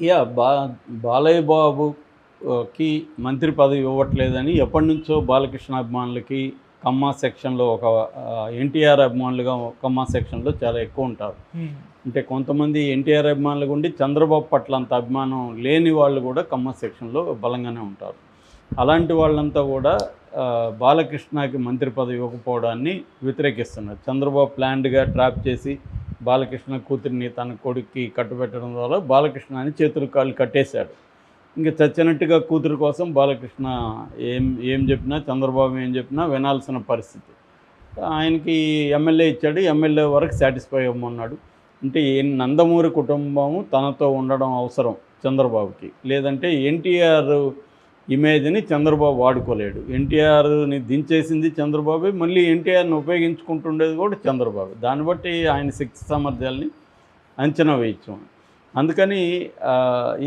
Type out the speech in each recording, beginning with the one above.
Yeah బా బాలయ్య బాబుకి మంత్రి పదవి ఇవ్వట్లేదని ఎప్పటి నుంచో బాలకృష్ణ అభిమానులకి కమ్మా సెక్షన్లో ఒక ఎన్టీఆర్ అభిమానులుగా కమ్మా సెక్షన్లో చాలా ఎక్కువ ఉంటారు. అంటే కొంతమంది ఎన్టీఆర్ అభిమానులు ఉండి చంద్రబాబు పట్ల అంత అభిమానం లేని వాళ్ళు కూడా కమ్మ సెక్షన్లో బలంగానే ఉంటారు. అలాంటి వాళ్ళంతా కూడా బాలకృష్ణకి మంత్రి పదవి ఇవ్వకపోవడాన్ని వ్యతిరేకిస్తున్నారు. చంద్రబాబు ప్లాన్డ్గా ట్రాప్ చేసి బాలకృష్ణ కూతురిని తన కొడుక్కి కట్టుబెట్టడం ద్వారా బాలకృష్ణని చేతులు కాళ్ళు కట్టేశాడు. ఇంకా చచ్చినట్టుగా కూతురు కోసం బాలకృష్ణ ఏం ఏం చెప్పినా చంద్రబాబు ఏం చెప్పినా వినాల్సిన పరిస్థితి. ఆయనకి ఎమ్మెల్యే ఇచ్చాడు ఎమ్మెల్యే వరకు సాటిస్ఫై అవ్వమన్నాడు. అంటే నందమూరి కుటుంబము తనతో ఉండడం అవసరం చంద్రబాబుకి. లేదంటే ఎన్టీఆర్ ఇమేజ్ని చంద్రబాబు వాడుకోలేడు. ఎన్టీఆర్ని దించేసింది చంద్రబాబు మళ్ళీ ఎన్టీఆర్ని ఉపయోగించుకుంటుండేది కూడా చంద్రబాబు. దాన్ని బట్టి ఆయన శక్తి సామర్థ్యాల్ని అంచనా వేయించాం. అందుకని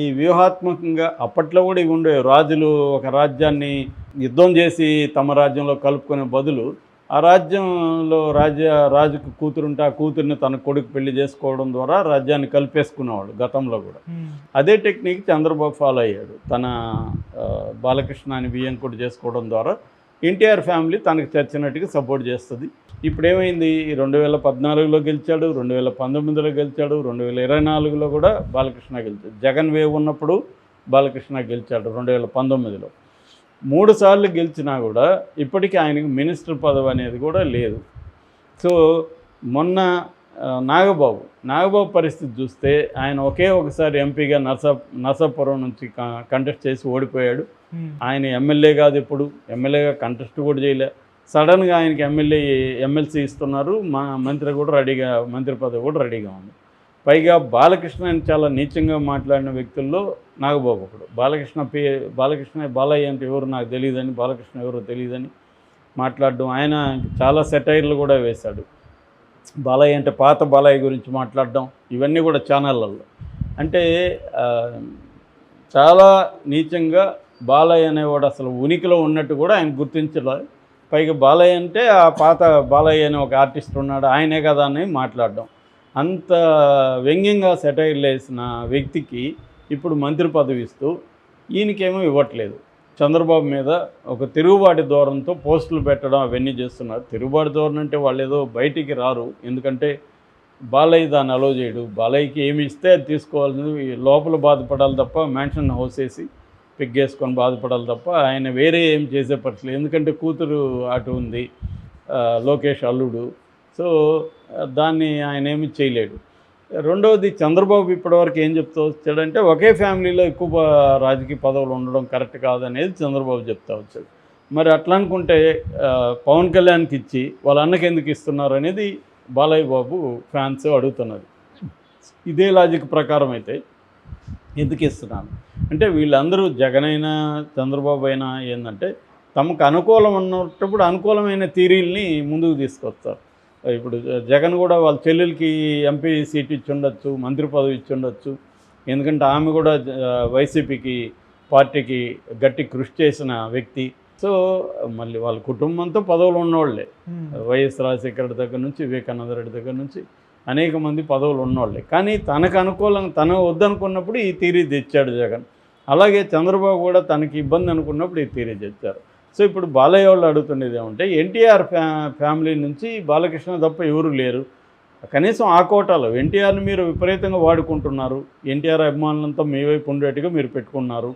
ఈ వ్యూహాత్మకంగా అప్పట్లో కూడా ఇవి రాజులు ఒక రాజ్యాన్ని యుద్ధం చేసి తమ రాజ్యంలో కలుపుకునే బదులు ఆ రాజ్యంలో రాజ్య రాజుకు కూతురుంటే ఆ కూతుర్ని తన కొడుకు పెళ్ళి చేసుకోవడం ద్వారా రాజ్యాన్ని కలిపేసుకునేవాడు గతంలో కూడా. అదే టెక్నిక్ చంద్రబాబు ఫాలో అయ్యాడు. తన ఆ, బాలకృష్ణని బియ్యంకుడు చేసుకోవడం ద్వారా ఎన్టీఆర్ ఫ్యామిలీ తనకు చచ్చినట్టుగా సపోర్ట్ చేస్తుంది. ఇప్పుడు ఏమైంది రెండు వేల పద్నాలుగులో గెలిచాడు రెండు వేల పంతొమ్మిదిలో గెలిచాడు రెండు వేల ఇరవై నాలుగులో కూడా బాలకృష్ణ గెలిచాడు. జగన్ వేవ్ ఉన్నప్పుడు బాలకృష్ణ గెలిచాడు రెండు వేల పంతొమ్మిదిలో. మూడు సార్లు గెలిచినా కూడా ఇప్పటికీ ఆయనకి మినిస్టర్ పదవి అనేది కూడా లేదు. సో మొన్న నాగబాబు నాగబాబు పరిస్థితి చూస్తే ఆయన ఒకే ఒకసారి ఎంపీగా నర్సా నర్సాపురం నుంచి కంటెస్ట్ చేసి ఓడిపోయాడు. ఆయన ఎమ్మెల్యే కాదు ఇప్పుడు. ఎమ్మెల్యేగా కంటెస్ట్ కూడా చేయలే. సడన్గా ఆయనకి ఎమ్మెల్యే ఎమ్మెల్సీ ఇస్తున్నారు. మా మంత్రి కూడా రెడీగా మంత్రి పదవి కూడా రెడీగా ఉంది. పైగా బాలకృష్ణ అని చాలా నీచంగా మాట్లాడిన వ్యక్తుల్లో నాగబాబు ఒకడు. బాలకృష్ణ పే బాలకృష్ణ బాలయ్య అంటే ఎవరు నాకు తెలియదని బాలకృష్ణ ఎవరో తెలియదని మాట్లాడడం ఆయన చాలా సెటైర్లు కూడా వేశాడు. బాలయ్య అంటే పాత బాలయ్య గురించి మాట్లాడడం ఇవన్నీ కూడా ఛానళ్ళల్లో. అంటే చాలా నీచంగా బాలయ్య అనేవాడు అసలు ఉనికిలో ఉన్నట్టు కూడా ఆయన గుర్తించలేదు పైగా బాలయ్య అంటే ఆ పాత బాలయ్య అనే ఒక ఆర్టిస్ట్ ఉన్నాడు ఆయనే కదా అని మాట్లాడడం. అంత వ్యంగ్యంగా సెటైర్లు వేసిన వ్యక్తికి ఇప్పుడు మంత్రి పదవి ఇస్తూ ఈయనకేమో ఇవ్వట్లేదు. చంద్రబాబు మీద ఒక తిరుగుబాటు ధోరణితో పోస్టులు పెట్టడం అవన్నీ చేస్తున్నారు. తిరుగుబాటు ధోరణి అంటే వాళ్ళు ఏదో బయటికి రారు. ఎందుకంటే బాలయ్య దాన్ని అలో చేయడు. బాలయ్యకి ఏమి ఇస్తే అది తీసుకోవాల్సింది. లోపల బాధపడాలి తప్ప మ్యాన్షన్ హౌస్ వేసి పిగ్గేసుకొని బాధపడాలి తప్ప ఆయన వేరే ఏం చేసే పరిస్థితి ఎందుకంటే కూతురు అటు ఉంది లోకేష్ అల్లుడు. సో దాన్ని ఆయన ఏమి చేయలేడు. రెండవది చంద్రబాబు ఇప్పటివరకు ఏం చెప్తూ వచ్చాడంటే ఒకే ఫ్యామిలీలో ఎక్కువ రాజకీయ పదవులు ఉండడం కరెక్ట్ కాదనేది చంద్రబాబు చెప్తా వచ్చాడు. మరి అట్లా అనుకుంటే పవన్ కళ్యాణ్కి ఇచ్చి వాళ్ళ అన్నకి ఎందుకు ఇస్తున్నారు అనేది బాలయ్య బాబు ఫ్యాన్స్ అడుగుతున్నది ఇదే లాజిక్ ప్రకారం అయితే ఎందుకు ఇస్తున్నాను? అంటే వీళ్ళందరూ జగన్ అయినా చంద్రబాబు అయినా ఏంటంటే తమకు అనుకూలం ఉన్నప్పుడు అనుకూలమైన థీరీల్ని ముందుకు తీసుకొస్తారు. ఇప్పుడు జగన్ కూడా వాళ్ళ చెల్లెలకి ఎంపీ సీట్ ఇచ్చి ఉండొచ్చు మంత్రి పదవి ఇచ్చి ఉండొచ్చు ఎందుకంటే ఆమె కూడా వైసీపీకి పార్టీకి గట్టి కృషి చేసిన వ్యక్తి. సో మళ్ళీ వాళ్ళ కుటుంబంతో పదవులు ఉన్నవాళ్ళే వైఎస్ రాజశేఖర రెడ్డి దగ్గర నుంచి వివేకానంద రెడ్డి దగ్గర నుంచి అనేక మంది పదవులు ఉన్నవాళ్ళే కానీ తనకు అనుకూలంగా తను వద్దనుకున్నప్పుడు ఈ తీరీ తెచ్చాడు జగన్. అలాగే చంద్రబాబు కూడా తనకి ఇబ్బంది అనుకున్నప్పుడు ఈ తీరీ తెచ్చారు. సో ఇప్పుడు బాలయ్య వాళ్ళు అడుగుతుండేది ఏమంటే ఎన్టీఆర్ ఫ్యా ఫ్యామిలీ నుంచి బాలకృష్ణ తప్ప ఎవరు లేరు. కనీసం ఆ కోటాలో ఎన్టీఆర్ని మీరు విపరీతంగా వాడుకుంటున్నారు. ఎన్టీఆర్ అభిమానులంతా మీ వైపు ఉండేట్టుగా మీరు పెట్టుకున్నారు.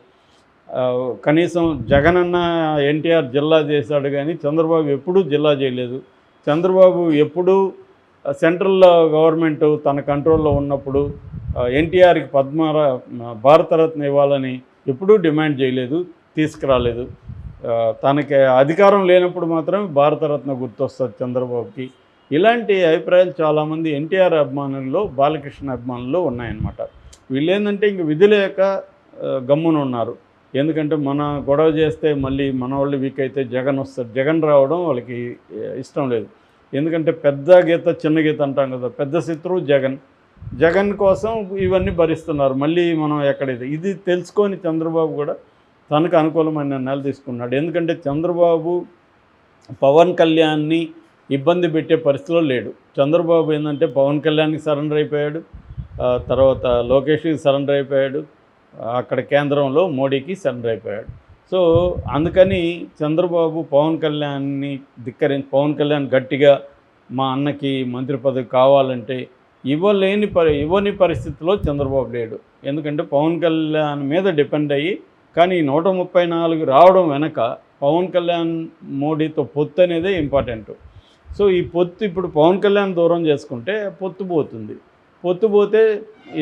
కనీసం జగనన్న ఎన్టీఆర్ జిల్లా చేశాడు కానీ చంద్రబాబు ఎప్పుడూ జిల్లా చేయలేదు. చంద్రబాబు ఎప్పుడూ సెంట్రల్ గవర్నమెంట్ తన కంట్రోల్లో ఉన్నప్పుడు ఎన్టీఆర్కి పద్మ భారతరత్న ఇవ్వాలని ఎప్పుడూ డిమాండ్ చేయలేదు తీసుకురాలేదు. తనకి అధికారం లేనప్పుడు మాత్రమే భారతరత్న గుర్తొస్తుంది చంద్రబాబుకి. ఇలాంటి అభిప్రాయాలు చాలామంది ఎన్టీఆర్ అభిమానుల్లో బాలకృష్ణ అభిమానుల్లో ఉన్నాయన్నమాట. వీళ్ళు ఏంటంటే ఇంక విధుల యొక్క గమ్మున ఉన్నారు. ఎందుకంటే మన గొడవ చేస్తే మళ్ళీ మన వాళ్ళు వీక్ అయితే జగన్ వస్తారు జగన్ రావడం వాళ్ళకి ఇష్టం లేదు. ఎందుకంటే పెద్ద గీత చిన్న గీత అంటాం కదా పెద్ద శత్రువు జగన్. జగన్ కోసం ఇవన్నీ భరిస్తున్నారు. మళ్ళీ మనం ఎక్కడైతే ఇది తెలుసుకొని చంద్రబాబు కూడా తనకు అనుకూలమైన నిర్ణయాలు తీసుకున్నాడు. ఎందుకంటే చంద్రబాబు పవన్ కళ్యాణ్ని ఇబ్బంది పెట్టే పరిస్థితిలో లేడు. చంద్రబాబు ఏంటంటే పవన్ కళ్యాణ్కి సరెండర్ అయిపోయాడు. తర్వాత లోకేష్కి సరెండర్ అయిపోయాడు. అక్కడ కేంద్రంలో మోడీకి సరెండర్ అయిపోయాడు. సో అందుకని చంద్రబాబు పవన్ కళ్యాణ్ని ధిక్కరించి పవన్ కళ్యాణ్ గట్టిగా మా అన్నకి మంత్రి పదవి కావాలంటే ఇవ్వలేని పరి ఇవ్వని పరిస్థితిలో చంద్రబాబు లేడు. ఎందుకంటే పవన్ కళ్యాణ్ మీద డిపెండ్ అయ్యి కానీ నూట ముప్పై నాలుగు రావడం వెనక పవన్ కళ్యాణ్ మోడీతో పొత్తు అనేదే ఇంపార్టెంట్ సో ఈ పొత్తు ఇప్పుడు పవన్ కళ్యాణ్ దూరం చేసుకుంటే పొత్తు పోతుంది. పొత్తు పోతే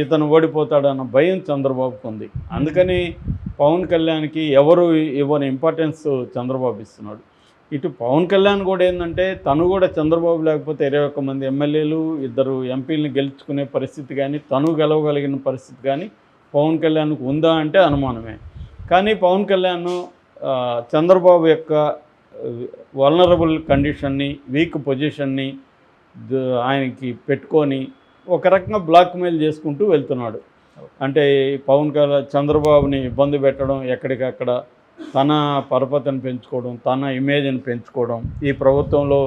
ఇతను ఓడిపోతాడన్న భయం చంద్రబాబుకు ఉంది. అందుకని పవన్ కళ్యాణ్కి ఎవరు ఇవ్వని ఇంపార్టెన్స్ చంద్రబాబు ఇస్తున్నాడు. ఇటు పవన్ కళ్యాణ్ కూడా ఏంటంటే తను కూడా చంద్రబాబు లేకపోతే ఇరవై ఒక్క మంది ఎమ్మెల్యేలు ఇద్దరు ఎంపీలను గెలుచుకునే పరిస్థితి కానీ తను గెలవగలిగిన పరిస్థితి కానీ పవన్ కళ్యాణ్కు ఉందా అంటే అనుమానమే. కానీ పవన్ కళ్యాణ్ చంద్రబాబు యొక్క వలనరబుల్ కండిషన్ని వీక్ పొజిషన్ని ఆయనకి పెట్టుకొని ఒక రకంగా బ్లాక్మెయిల్ చేసుకుంటూ వెళ్తున్నాడు. అంటే పవన్ కళ్యాణ్ చంద్రబాబుని ఇబ్బంది పెట్టడం ఎక్కడికక్కడ తన పరపతిని పెంచుకోవడం తన ఇమేజ్ని పెంచుకోవడం ఈ ప్రభుత్వంలో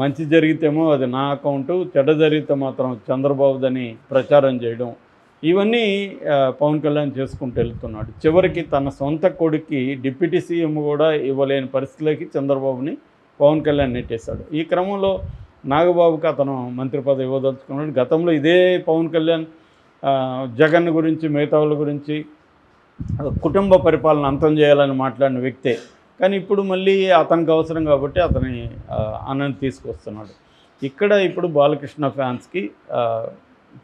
మంచి జరిగితేమో అది నా అకౌంటు చెడ్డ జరిగితే మాత్రం చంద్రబాబుదని ప్రచారం చేయడం ఇవన్నీ పవన్ కళ్యాణ్ చేసుకుంటూ వెళ్తున్నాడు. చివరికి తన సొంత కొడుక్కి డిప్యూటీ సీఎం కూడా ఇవ్వలేని పరిస్థితిలోకి చంద్రబాబుని పవన్ కళ్యాణ్ నెట్టేశాడు. ఈ క్రమంలో నాగబాబుకి అతను మంత్రి పదవి ఇవ్వదలుచుకున్నాడు. గతంలో ఇదే పవన్ కళ్యాణ్ జగన్ గురించి మిగతా గురించి కుటుంబ పరిపాలన అంతం చేయాలని మాట్లాడిన వ్యక్తే. కానీ ఇప్పుడు మళ్ళీ అతనికి అవసరం కాబట్టి అతని అన్నని తీసుకొస్తున్నాడు. ఇక్కడ ఇప్పుడు బాలకృష్ణ ఫ్యాన్స్కి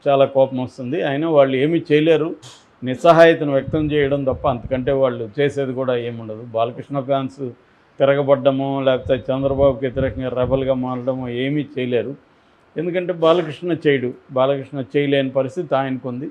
చాలా కోపం వస్తుంది. అయినా వాళ్ళు ఏమీ చేయలేరు. నిస్సహాయతను వ్యక్తం చేయడం తప్ప అంతకంటే వాళ్ళు చేసేది కూడా ఏముండదు బాలకృష్ణ ఫ్యాన్స్ తిరగబడ్డమో లేకపోతే చంద్రబాబుకి వ్యతిరేకంగా రెబల్గా మారడము ఏమీ చేయలేరు. ఎందుకంటే బాలకృష్ణ చేయడు. బాలకృష్ణ చేయలేని పరిస్థితి ఆయనకు ఉంది